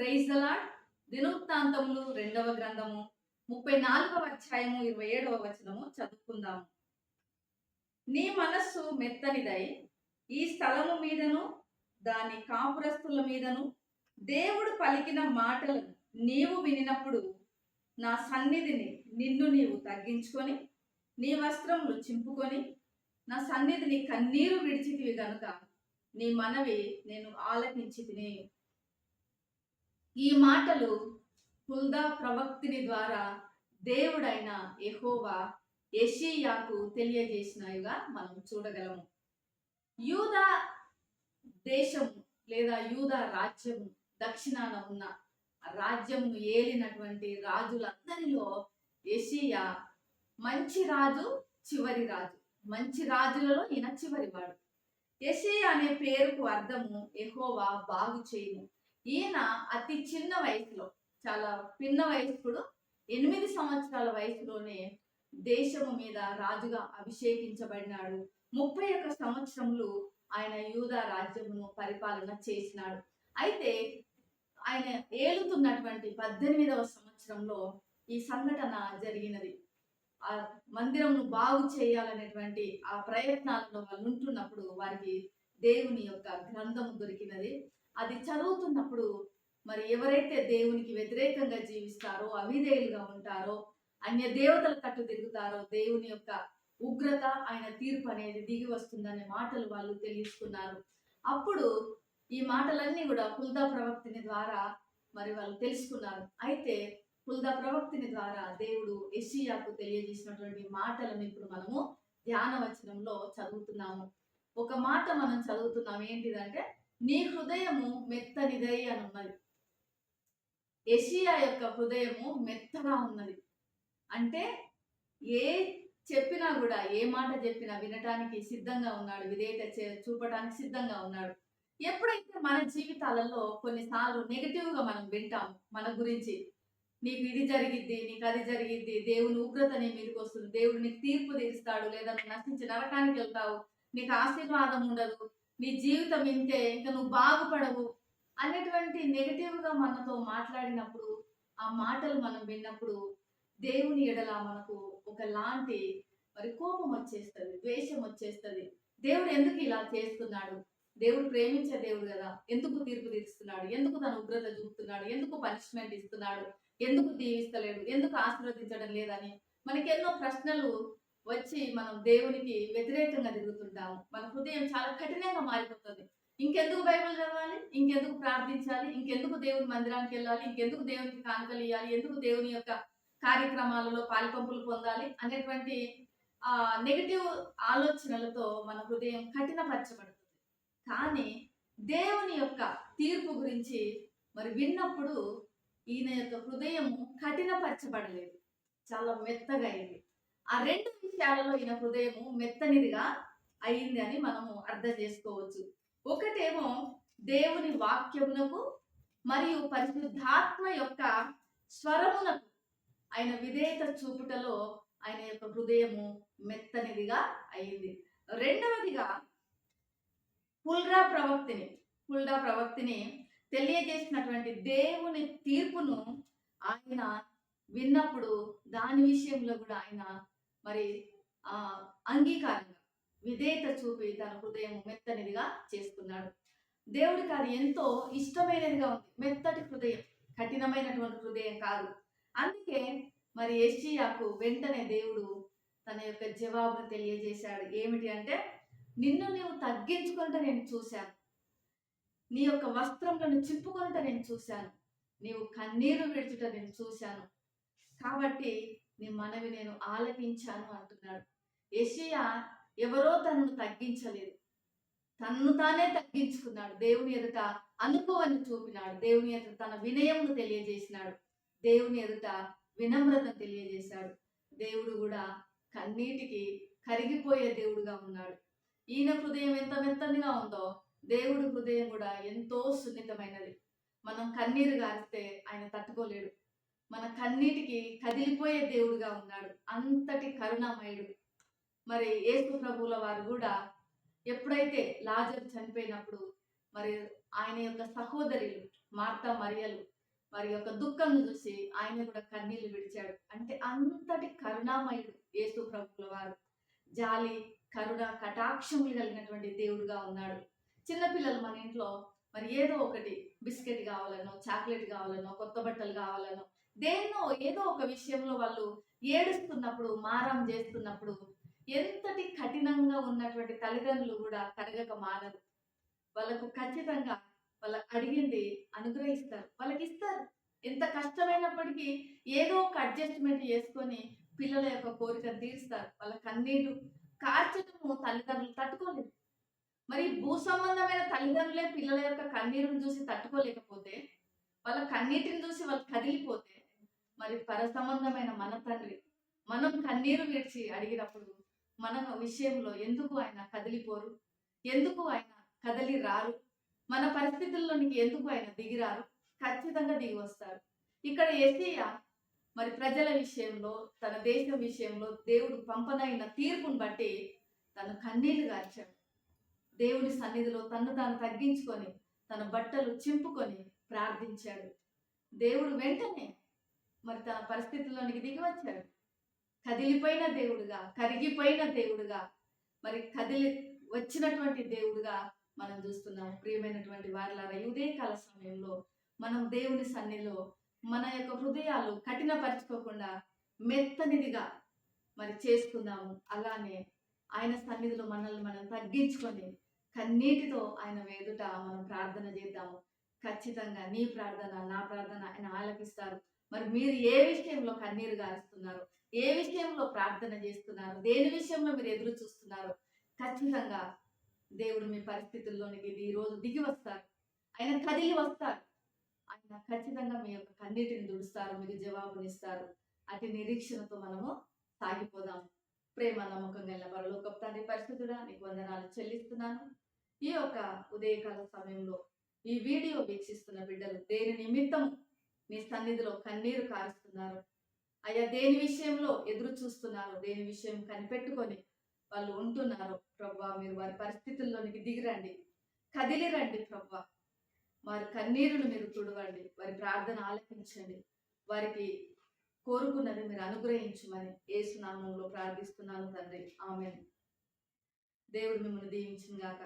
Praise the Lord దినవృత్తాంతములు రెండవ గ్రంథము ముప్పై నాలుగవ అధ్యాయము ఇరవై ఏడవ వచనము చదువుకుందాము. నీ మనస్సు మెత్తనిదై ఈ స్థలము మీదను దాని కాపురస్తుల మీదను దేవుడు పలికిన మాటలను నీవు వినినప్పుడు నా సన్నిధిని నిన్ను నీవు తగ్గించుకొని నీ వస్త్రములు చింపుకొని నా సన్నిధిని కన్నీరు విడిచితివి గనుక నీ మనవి నేను ఆలకించి తిని ఈ మాటలు హుల్దా ప్రవక్తిని ద్వారా దేవుడైన ఎహోవా ఎషియాకు తెలియజేసినవిగా మనం చూడగలము. యూదా దేశం లేదా యూదా రాజ్యం దక్షిణాన ఉన్న రాజ్యమును ఏలినటువంటి రాజులందరిలో ఎషియా మంచి రాజు చివరి రాజు. మంచి రాజులలో ఈయన చివరివాడు. ఎషియా అనే పేరుకు అర్థము ఎహోవా బాగు చేయను ఈయన అతి చిన్న వయసులో చాలా పిన్న వయస్కుడు ఎనిమిది సంవత్సరాల వయసులోనే దేశము మీద రాజుగా అభిషేకించబడినాడు. ముప్పై ఒక్క సంవత్సరములు ఆయన యూదా రాజ్యమును పరిపాలన చేసినాడు. అయితే ఆయన ఏలుతున్నటువంటి పద్దెనిమిదవ సంవత్సరంలో ఈ సంఘటన జరిగినది. ఆ మందిరంను బాగు చేయాలనేటువంటి ఆ ప్రయత్నాలలో వాళ్ళు ఉంటున్నప్పుడు వారికి దేవుని యొక్క గ్రంథము దొరికినది. అది చదువుతున్నప్పుడు మరి ఎవరైతే దేవునికి వ్యతిరేకంగా జీవిస్తారో అవిధేయులుగా ఉంటారో అన్య దేవతల తట్టు తిరుగుతారో దేవుని యొక్క ఉగ్రత ఆయన తీర్పు అనేది దిగి వస్తుందనే మాటలు వాళ్ళు తెలుసుకున్నారు అప్పుడు ఈ మాటలన్నీ కూడా కుల్దా ప్రవక్తిని ద్వారా మరి వాళ్ళు తెలుసుకున్నారు. అయితే కుల్దా ప్రవక్తిని ద్వారా దేవుడు ఎషియాకు తెలియజేసినటువంటి మాటలను ఇప్పుడు మనము ధ్యాన వచనంలో చదువుతున్నాము. ఒక మాట మనం చదువుతున్నాం. ఏంటిదంటే నీ హృదయము మెత్తనిదై అని ఉన్నది ఎషియా యొక్క హృదయము మెత్తగా ఉన్నది. అంటే ఏ చెప్పినా కూడా ఏ మాట చెప్పినా వినటానికి సిద్ధంగా ఉన్నాడు. విధేయత చూపడానికి చూపటానికి సిద్ధంగా ఉన్నాడు. ఎప్పుడైతే మన జీవితాలలో కొన్నిసార్లు నెగిటివ్గా మనం వింటాము మన గురించి నీకు ఇది జరిగిద్ది నీకు అది జరిగిద్ది దేవుని ఉగ్రత నీ మీదకి వస్తుంది దేవుడు నీకు తీర్పు తీరుస్తాడు లేదా నువ్వు నశించి నరకానికి వెళ్తావు నీకు ఆశీర్వాదం ఉండదు నీ జీవితం ఇంతే ఇంకా నువ్వు బాగుపడవు అనేటువంటి నెగిటివ్గా మనతో మాట్లాడినప్పుడు ఆ మాటలు మనం విన్నప్పుడు దేవుని ఎడల మనకు ఒకలాంటి మరి కోపం వచ్చేస్తుంది ద్వేషం వచ్చేస్తుంది. దేవుడు ఎందుకు ఇలా చేస్తున్నాడు? దేవుడు ప్రేమించే దేవుడు కదా. ఎందుకు తీర్పు తీరుస్తున్నాడు? ఎందుకు తన ఉగ్రత చూపుతున్నాడు? ఎందుకు పనిష్మెంట్ ఇస్తున్నాడు? ఎందుకు దీవిస్తలేడు? ఎందుకు ఆశీర్వదించడం లేదని మనకి ఎన్నో ప్రశ్నలు వచ్చి మనం దేవునికి వ్యతిరేకంగా తిరుగుతుంటాము. మన హృదయం చాలా కఠినంగా మారిపోతుంది. ఇంకెందుకు బైబిల్ చదవాలి? ఇంకెందుకు ప్రార్థించాలి? ఇంకెందుకు దేవుని మందిరానికి వెళ్ళాలి? ఇంకెందుకు దేవునికి కానుకలు ఇవ్వాలి ఎందుకు దేవుని యొక్క కార్యక్రమాలలో పాలిపంపులు పొందాలి? అనేటువంటి ఆ నెగటివ్ ఆలోచనలతో మన హృదయం కఠినపరచబడుతుంది. కానీ దేవుని యొక్క తీర్పు గురించి మరి విన్నప్పుడు ఈయన యొక్క హృదయం కఠినపరచబడలేదు. చాలా మెత్తగా అయింది. ఆ రెండు విషయాలలో ఈయన హృదయము మెత్తనిదిగా అయింది అని మనము అర్థం చేసుకోవచ్చు. ఒకటేమో దేవుని వాక్యమునకు మరియు పరిశుద్ధాత్మ యొక్క స్వరమునకు ఆయన విధేయత చూపుటలో ఆయన యొక్క హృదయము మెత్తనిదిగా అయింది. రెండవదిగా పుల్రా ప్రవక్తిని పుల్రా ప్రవక్తిని తెలియజేసినటువంటి దేవుని తీర్పును ఆయన విన్నప్పుడు దాని విషయంలో కూడా ఆయన మరి ఆ అంగీకారంగా విధేయత చూపి తన హృదయం మెత్తనిదిగా చేసుకున్నాడు దేవుడికి అది ఎంతో ఇష్టమైనదిగా ఉంది. మెత్తటి హృదయం కఠినమైనటువంటి హృదయం కాదు. అందుకే మరి ఎస్జియాకు వెంటనే దేవుడు తన యొక్క జవాబును తెలియజేశాడు. ఏమిటి అంటే నిన్ను నీవు తగ్గించుకుంట నేను చూశాను. నీ యొక్క వస్త్రములను చిప్పుకొనిట నేను చూశాను. నీవు కన్నీరు విడుచుట నేను చూశాను. కాబట్టి నీ మనవి నేను ఆలకించాను అంటున్నాడు. యెషయా ఎవరో తనను తగ్గించలేదు. తన్ను తానే తగ్గించుకున్నాడు. దేవుని ఎదుట అనుభవాన్ని చూపినాడు. దేవుని ఎదుట తన వినయమును తెలియజేసినాడు. దేవుని ఎదుట వినమ్రతను తెలియజేశాడు. దేవుడు కూడా కన్నీటికి కరిగిపోయే దేవుడుగా ఉన్నాడు. ఈయన హృదయం ఎంత మెత్తనిగా ఉందో దేవుడి హృదయం కూడా ఎంతో సున్నితమైనది. మనం కన్నీరు గారిస్తే ఆయన తట్టుకోలేడు. మన కన్నీటికి కదిలిపోయే దేవుడుగా ఉన్నాడు. అంతటి కరుణామయుడు. మరి యేసు ప్రభువుల వారు కూడా ఎప్పుడైతే లాజర్ చనిపోయినప్పుడు మరి ఆయన యొక్క సహోదరులు మార్త మరియలు వారి యొక్క దుఃఖం చూసి ఆయన కూడా కన్నీళ్ళు విడిచాడు. అంటే అంతటి కరుణామయుడు యేసు ప్రభుల వారు. జాలి కరుణ కటాక్షములు కలిగినటువంటి దేవుడుగా ఉన్నాడు. చిన్నపిల్లలు మన ఇంట్లో మరి ఏదో ఒకటి బిస్కెట్ కావాలనో చాక్లెట్ కావాలనో కొత్త బట్టలు కావాలనో దేన్నో ఏదో ఒక విషయంలో వాళ్ళు ఏడుస్తున్నప్పుడు మారం చేస్తున్నప్పుడు ఎంతటి కఠినంగా ఉన్నటువంటి తల్లిదండ్రులు కూడా కరగక మారరు. వాళ్ళకు ఖచ్చితంగా వాళ్ళకి అడిగింది అనుగ్రహిస్తారు. వాళ్ళకి ఇస్తారు. ఎంత కష్టమైనప్పటికీ ఏదో ఒక అడ్జస్ట్మెంట్ చేసుకొని పిల్లల యొక్క కోరిక తీరుస్తారు. వాళ్ళ కన్నీరు కార్చటము తల్లిదండ్రులు తట్టుకోలేదు మరి భూ సంబంధమైన తల్లిదండ్రులే పిల్లల యొక్క కన్నీరును చూసి తట్టుకోలేకపోతే వాళ్ళ కన్నీటిని చూసి వాళ్ళు కదిలిపోతే మరి పర సంబంధమైన మన తండ్రి మనం కన్నీరు విడిచి అడిగినప్పుడు మన విషయంలో ఎందుకు ఆయన కదిలిపోరు? ఎందుకు ఆయన కదలి రారు? మన పరిస్థితుల్లోనికి ఎందుకు ఆయన దిగిరారు? ఖచ్చితంగా దిగి వస్తారు. ఇక్కడ ఎస్ఐయా మరి ప్రజల విషయంలో తన దేశం విషయంలో దేవుడు పంపనైన తీర్పును బట్టి తను కన్నీళ్ళు గార్చాడు. దేవుని సన్నిధిలో తను తాను తగ్గించుకొని తన బట్టలు చింపుకొని ప్రార్థించాడు. దేవుడు వెంటనే మరి తన పరిస్థితుల్లోనికి దిగి వచ్చాడు కదిలిపోయిన దేవుడుగా కరిగిపోయిన దేవుడుగా మరి కదిలి వచ్చినటువంటి దేవుడుగా మనం చూస్తున్నాం. ప్రియమైనటువంటి వారిలారా ఇదే ఉదయకాల సమయంలో మనం దేవుని సన్నిలో మన యొక్క హృదయాలు కఠినపరచుకోకుండా మెత్తనిదిగా మరి చేసుకుందాము. అలానే ఆయన సన్నిధిలో మనల్ని మనం తగ్గించుకొని కన్నీటితో ఆయన వేదుట మనం ప్రార్థన చేద్దాము. ఖచ్చితంగా నీ ప్రార్థన నా ప్రార్థన ఆయన ఆలకిస్తారు. మరి మీరు ఏ విషయంలో కన్నీరు గారుస్తున్నారు? ఏ విషయంలో ప్రార్థన చేస్తున్నారు? దేని విషయంలో మీరు ఎదురు చూస్తున్నారు? ఖచ్చితంగా దేవుడు మీ పరిస్థితుల్లోనికి ఈ రోజు దిగి వస్తారు. ఆయన కదిలి వస్తారు. ఆయన ఖచ్చితంగా మీ యొక్క కన్నీటిని దుడుస్తారు మీకు జవాబునిస్తారు. అతి నిరీక్షణతో మనము సాగిపోదాం. ప్రేమ నమ్మకం గల పరలోక తండ్రి పరిస్థితుడా నీకు వందనాలు చెల్లిస్తున్నాను. ఈ యొక్క ఉదయకాల సమయంలో ఈ వీడియో వీక్షిస్తున్న బిడ్డలు దేని నిమిత్తం మీ సన్నిధిలో కన్నీరు కారుస్తున్నారు. అయ్యా దేని విషయంలో ఎదురు చూస్తున్నారు దేని విషయం కనిపెట్టుకొని వాళ్ళు ఉంటున్నారు ప్రభా మీరు వారి పరిస్థితుల్లోనికి దిగిరండి. కదిలి రండి ప్రభా. వారి కన్నీరును మీరు తుడవండి. వారి ప్రార్థన ఆలకించండి. వారికి కోరుకున్నది మీరు అనుగ్రహించమని ఏసునామంలో ప్రార్థిస్తున్నాను తండ్రి. ఆమె దేవుడు మిమ్మల్ని దీవించిన గాక